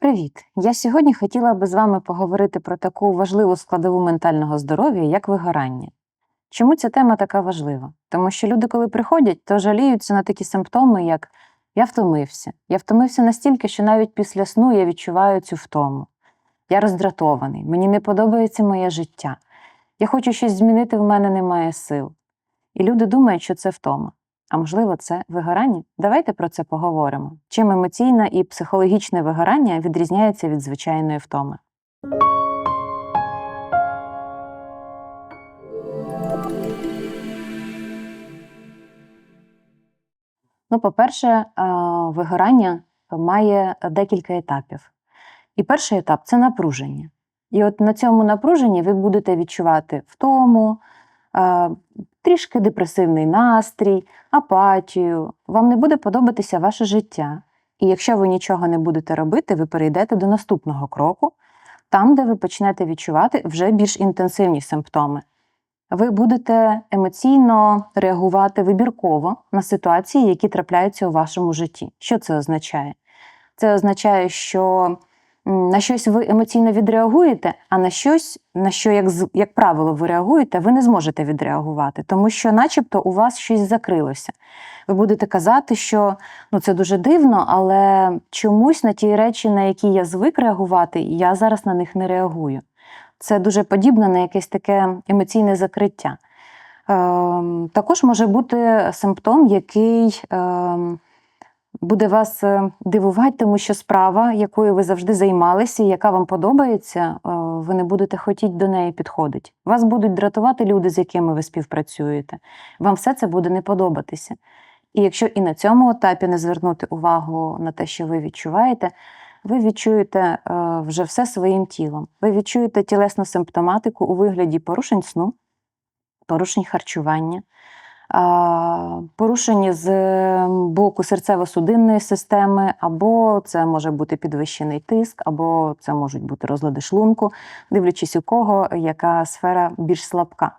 Привіт! Я сьогодні хотіла би з вами поговорити про таку важливу складову ментального здоров'я, як вигорання. Чому ця тема така важлива? Тому що люди, коли приходять, то жаліються на такі симптоми, як я втомився. Я втомився настільки, що навіть після сну я відчуваю цю втому. Я роздратований, мені не подобається моє життя. Я хочу щось змінити, в мене немає сил. І люди думають, що це втома. А можливо, це вигорання? Давайте про це поговоримо. Чим емоційне і психологічне вигорання відрізняється від звичайної втоми? Ну, по-перше, вигорання має декілька етапів. І перший етап це напруження. І от на цьому напруженні ви будете відчувати втому, трішки депресивний настрій, апатію, вам не буде подобатися ваше життя. І якщо ви нічого не будете робити, ви перейдете до наступного кроку, там, де ви почнете відчувати вже більш інтенсивні симптоми. Ви будете емоційно реагувати вибірково на ситуації, які трапляються у вашому житті. Що це означає? Це означає, що на щось ви емоційно відреагуєте, а на щось, на що, як, як правило, ви реагуєте, ви не зможете відреагувати, тому що, начебто, у вас щось закрилося. Ви будете казати, що ну, це дуже дивно, але чомусь на ті речі, на які я звик реагувати, я зараз на них не реагую. Це дуже подібно на якесь таке емоційне закриття. Ем, також може бути симптом, який ем, буде вас е, дивувати, тому що справа, якою ви завжди займалися, і яка вам подобається, е, ви не будете хотіти до неї підходити. Вас будуть дратувати люди, з якими ви співпрацюєте. Вам все це буде не подобатися. І якщо і на цьому етапі не звернути увагу на те, що ви відчуваєте, ви відчуєте е, вже все своїм тілом. Ви відчуєте тілесну симптоматику у вигляді порушень сну, порушень харчування, а, порушень з боку серцево-судинної системи, або це може бути підвищений тиск, або це можуть бути розлади шлунку, дивлячись у кого яка сфера більш слабка.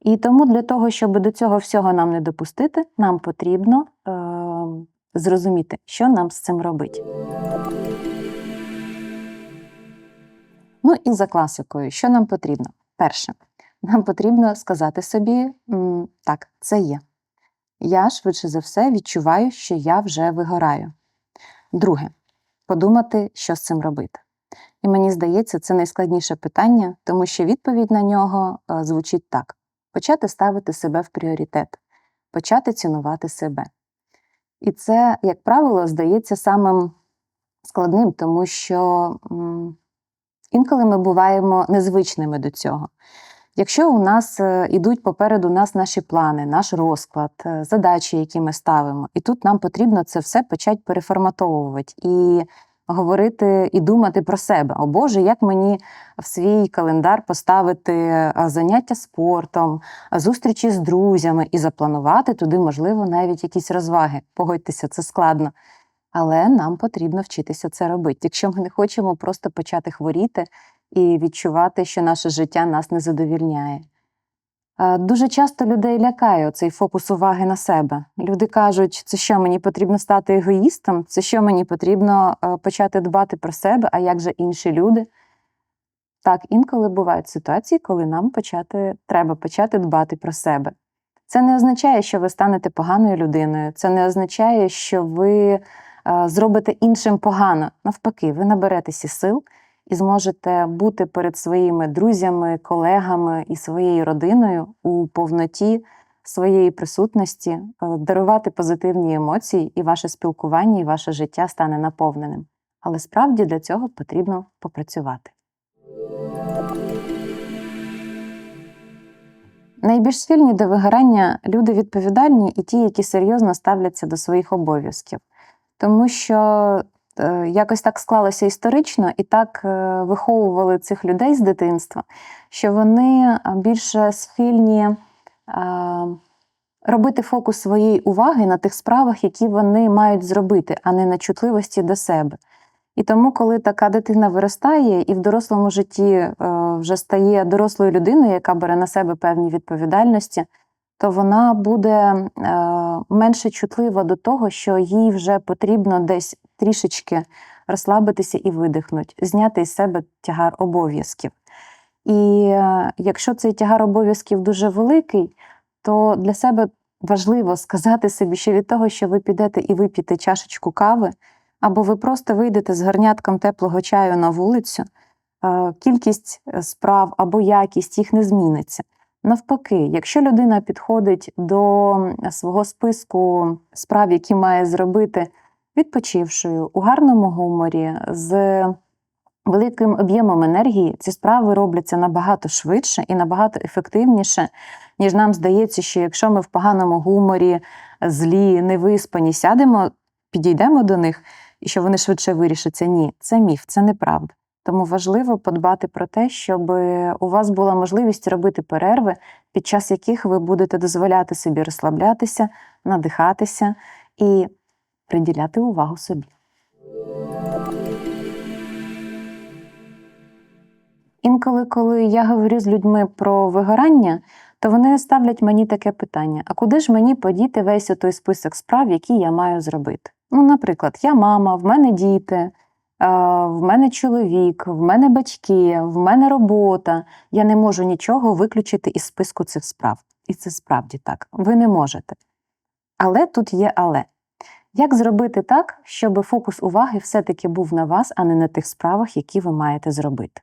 І тому для того, щоб до цього всього нам не допустити, нам потрібно е, зрозуміти, що нам з цим робити. Ну і за класикою, що нам потрібно? Перше, нам потрібно сказати собі: так, це є. Я швидше за все відчуваю, що я вже вигораю. Друге, подумати, що з цим робити. І мені здається, це найскладніше питання, тому що відповідь на нього е, звучить так: почати ставити себе в пріоритет, почати цінувати себе. І це, як правило, здається самим складним, тому що інколи ми буваємо незвичними до цього. Якщо у нас е, ідуть попереду нас наші плани, наш розклад, е, задачі, які ми ставимо, і тут нам потрібно це все почати переформатовувати і говорити і думати про себе. О Боже, як мені в свій календар поставити е, заняття спортом, зустрічі з друзями і запланувати туди, можливо, навіть якісь розваги. Погодьтеся, це складно. Але нам потрібно вчитися це робити. Якщо ми не хочемо просто почати хворіти і відчувати, що наше життя нас не задовільняє. Е, Дуже часто людей лякає цей фокус уваги на себе. Люди кажуть, це що мені потрібно стати егоїстом, це що мені потрібно е, почати дбати про себе, а як же інші люди. Так, інколи бувають ситуації, коли нам почати, треба почати дбати про себе. Це не означає, що ви станете поганою людиною, це не означає, що ви е, зробите іншим погано. Навпаки, ви наберетеся сил і зможете бути перед своїми друзями, колегами і своєю родиною у повноті своєї присутності, е, дарувати позитивні емоції, і ваше спілкування, і ваше життя стане наповненим. Але справді для цього потрібно попрацювати. Найбільш схильні до вигорання люди відповідальні і ті, які серйозно ставляться до своїх обов'язків. Тому що якось так склалося історично і так е, виховували цих людей з дитинства, що вони е, більше схильні е, робити фокус своєї уваги на тих справах, які вони мають зробити, а не на чутливості до себе. І тому, коли така дитина виростає і в дорослому житті е, вже стає дорослою людиною, яка бере на себе певні відповідальності, то вона буде е, менше чутлива до того, що їй вже потрібно десь трішечки розслабитися і видихнути, зняти із себе тягар обов'язків. І е, якщо цей тягар обов'язків дуже великий, то для себе важливо сказати собі, що від того, що ви підете і вип'єте чашечку кави, або ви просто вийдете з гарнятком теплого чаю на вулицю, е, кількість е, справ або якість їх не зміниться. Навпаки, якщо людина підходить до свого списку справ, які має зробити відпочившою, у гарному гуморі, з великим об'ємом енергії, ці справи робляться набагато швидше і набагато ефективніше, ніж нам здається, що якщо ми в поганому гуморі, злі, невиспані, сядемо, підійдемо до них і що вони швидше вирішаться. Ні, це міф, це неправда. Тому важливо подбати про те, щоб у вас була можливість робити перерви, під час яких ви будете дозволяти собі розслаблятися, надихатися і приділяти увагу собі. Інколи, коли я говорю з людьми про вигорання, то вони ставлять мені таке питання: а куди ж мені подіти весь той список справ, які я маю зробити? Ну, наприклад, я мама, в мене діти, в мене чоловік, в мене батьки, в мене робота. Я не можу нічого виключити із списку цих справ. І це справді так. Ви не можете. Але тут є але. Як зробити так, щоб фокус уваги все-таки був на вас, а не на тих справах, які ви маєте зробити?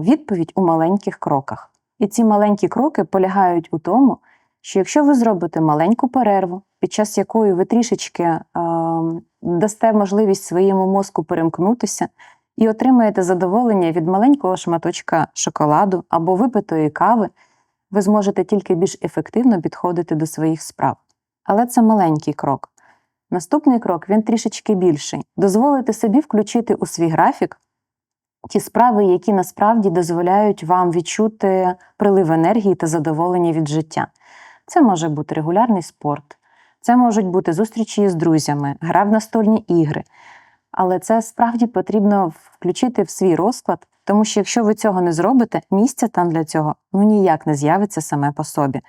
Відповідь у маленьких кроках. І ці маленькі кроки полягають у тому, що якщо ви зробите маленьку перерву, під час якої ви трішечки е, дасте можливість своєму мозку перемкнутися і отримаєте задоволення від маленького шматочка шоколаду або випитої кави, ви зможете тільки більш ефективно підходити до своїх справ. Але це маленький крок. Наступний крок він трішечки більший. Дозволити собі включити у свій графік ті справи, які насправді дозволяють вам відчути прилив енергії та задоволення від життя. Це може бути регулярний спорт, це можуть бути зустрічі з друзями, гра в настольні ігри. Але це справді потрібно включити в свій розклад, тому що якщо ви цього не зробите, місця там для цього ну ніяк не з'явиться саме по собі.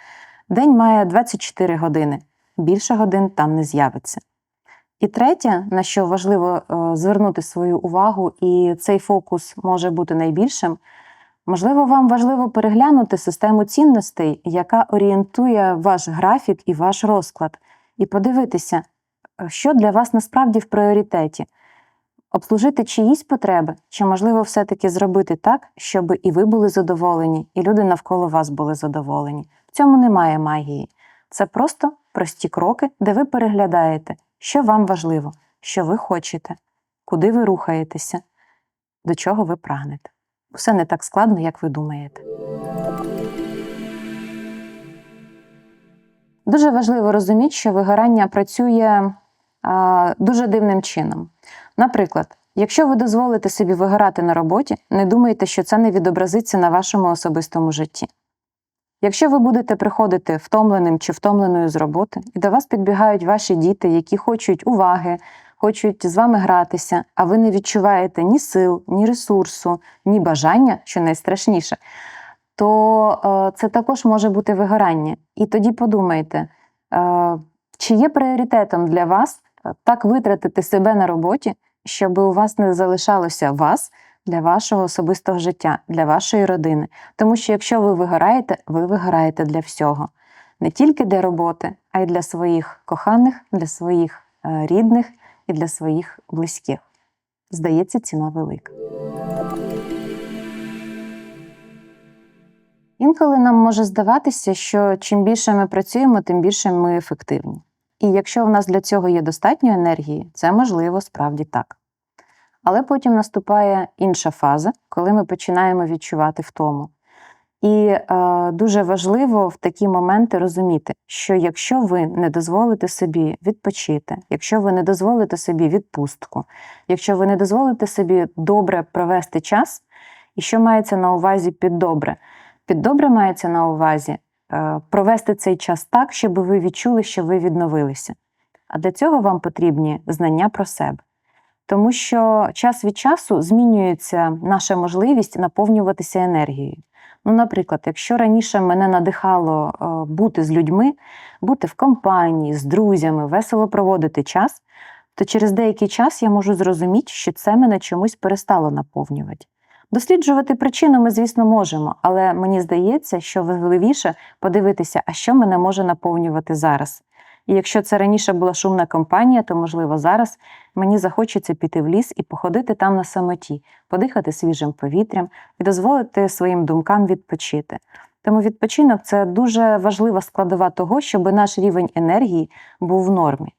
День має 24 години, більше годин там не з'явиться. І третє, на що важливо е, звернути свою увагу, і цей фокус може бути найбільшим. Можливо, вам важливо переглянути систему цінностей, яка орієнтує ваш графік і ваш розклад, і подивитися, е, що для вас насправді в пріоритеті. Обслужити чиїсь потреби, чи можливо все-таки зробити так, щоб і ви були задоволені, і люди навколо вас були задоволені. В цьому немає магії. Це просто прості кроки, де ви переглядаєте, що вам важливо, що ви хочете, куди ви рухаєтеся, до чого ви прагнете. Все не так складно, як ви думаєте. Дуже важливо розуміти, що вигорання працює а, дуже дивним чином. Наприклад, якщо ви дозволите собі вигорати на роботі, не думайте, що це не відобразиться на вашому особистому житті. Якщо ви будете приходити втомленим чи втомленою з роботи, і до вас підбігають ваші діти, які хочуть уваги, хочуть з вами гратися, а ви не відчуваєте ні сил, ні ресурсу, ні бажання, що найстрашніше, то е, це також може бути вигорання. І тоді подумайте, е, чи є пріоритетом для вас так витратити себе на роботі, щоб у вас не залишалося вас для вашого особистого життя, для вашої родини. Тому що якщо ви вигораєте, ви вигораєте для всього. Не тільки для роботи, а й для своїх коханих, для своїх е, рідних і для своїх близьких. Здається, ціна велика. Інколи нам може здаватися, що чим більше ми працюємо, тим більше ми ефективні. І якщо в нас для цього є достатньо енергії, це можливо справді так. Але потім наступає інша фаза, коли ми починаємо відчувати втому. І е, дуже важливо в такі моменти розуміти, що якщо ви не дозволите собі відпочити, якщо ви не дозволите собі відпустку, якщо ви не дозволите собі добре провести час, і що мається на увазі під добре? Під добре мається на увазі е, провести цей час так, щоб ви відчули, що ви відновилися. А для цього вам потрібні знання про себе. Тому що час від часу змінюється наша можливість наповнюватися енергією. Ну, Наприклад, якщо раніше мене надихало бути з людьми, бути в компанії, з друзями, весело проводити час, то через деякий час я можу зрозуміти, що це мене чомусь перестало наповнювати. Досліджувати причину ми, звісно, можемо, але мені здається, що важливіше подивитися, а що мене може наповнювати зараз. І якщо це раніше була шумна компанія, то, можливо, зараз мені захочеться піти в ліс і походити там на самоті, подихати свіжим повітрям і дозволити своїм думкам відпочити. Тому відпочинок це дуже важлива складова того, щоб наш рівень енергії був в нормі.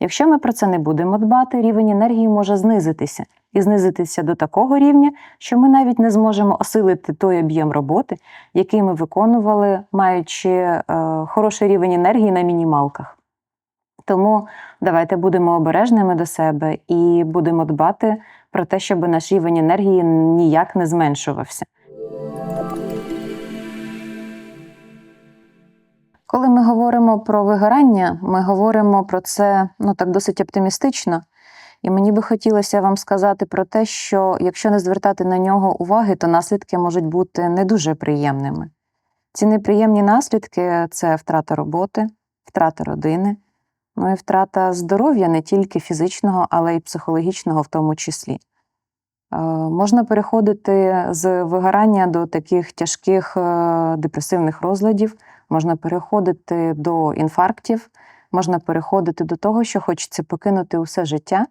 Якщо ми про це не будемо дбати, рівень енергії може знизитися і знизитися до такого рівня, що ми навіть не зможемо осилити той об'єм роботи, який ми виконували, маючи е, хороший рівень енергії на мінімалках. Тому давайте будемо обережними до себе і будемо дбати про те, щоб наш рівень енергії ніяк не зменшувався. Коли ми говоримо про вигорання, ми говоримо про це ну так досить оптимістично. І мені би хотілося вам сказати про те, що якщо не звертати на нього уваги, то наслідки можуть бути не дуже приємними. Ці неприємні наслідки це втрата роботи, втрата родини, ну і втрата здоров'я не тільки фізичного, але й психологічного в тому числі. Е, можна переходити з вигорання до таких тяжких е, депресивних розладів, можна переходити до інфарктів, можна переходити до того, що хочеться покинути усе життя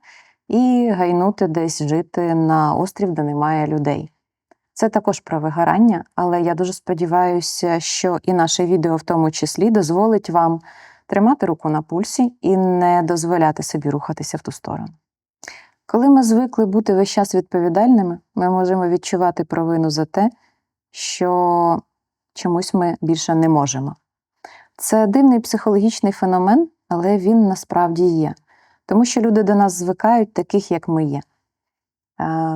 і гайнути десь жити на острів, де немає людей. Це також про вигорання, але я дуже сподіваюся, що і наше відео в тому числі дозволить вам тримати руку на пульсі і не дозволяти собі рухатися в ту сторону. Коли ми звикли бути весь час відповідальними, ми можемо відчувати провину за те, що чомусь ми більше не можемо. Це дивний психологічний феномен, але він насправді є, тому що люди до нас звикають таких, як ми є.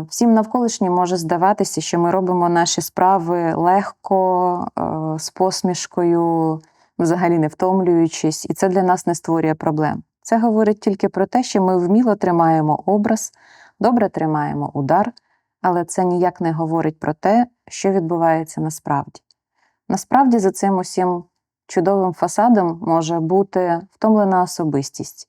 Всім навколишнім може здаватися, що ми робимо наші справи легко, е, з посмішкою, взагалі не втомлюючись, і це для нас не створює проблем. Це говорить тільки про те, що ми вміло тримаємо образ, добре тримаємо удар, але це ніяк не говорить про те, що відбувається насправді. Насправді, за цим усім чудовим фасадом може бути втомлена особистість.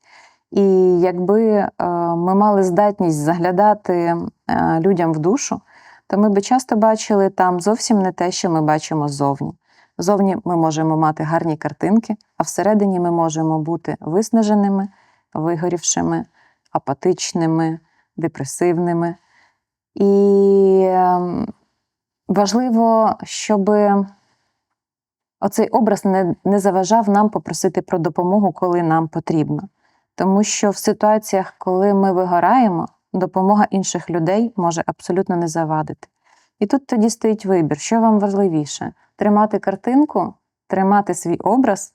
І якби е, ми мали здатність заглядати е, людям в душу, то ми би часто бачили там зовсім не те, що ми бачимо ззовні. Зовні ми можемо мати гарні картинки, а всередині ми можемо бути виснаженими, вигорівшими, апатичними, депресивними. І ем, важливо, щоб оцей образ не, не заважав нам попросити про допомогу, коли нам потрібно. Тому що в ситуаціях, коли ми вигораємо, допомога інших людей може абсолютно не завадити. І тут тоді стоїть вибір, що вам важливіше: тримати картинку, тримати свій образ,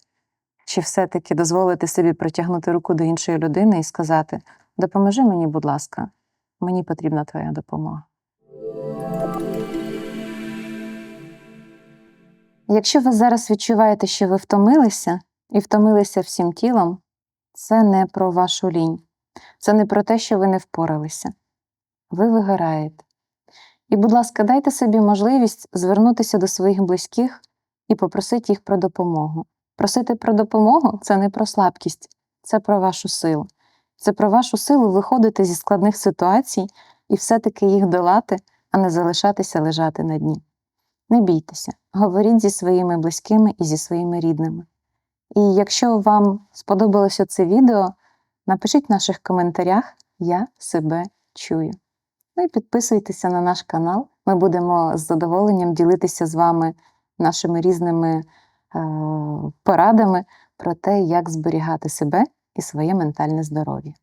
чи все-таки дозволити собі протягнути руку до іншої людини і сказати: Допоможи мені, будь ласка, мені потрібна твоя допомога. Якщо ви зараз відчуваєте, що ви втомилися і втомилися всім тілом, це не про вашу лінь, це не про те, що ви не впоралися. Ви вигораєте. І, будь ласка, дайте собі можливість звернутися до своїх близьких і попросити їх про допомогу. Просити про допомогу це не про слабкість, це про вашу силу. Це про вашу силу виходити зі складних ситуацій і все-таки їх долати, а не залишатися лежати на дні. Не бійтеся, говоріть зі своїми близькими і зі своїми рідними. І якщо вам сподобалося це відео, напишіть в наших коментарях Я себе чую. Ну і підписуйтеся на наш канал. Ми будемо з задоволенням ділитися з вами нашими різними е, порадами про те, як зберігати себе і своє ментальне здоров'я.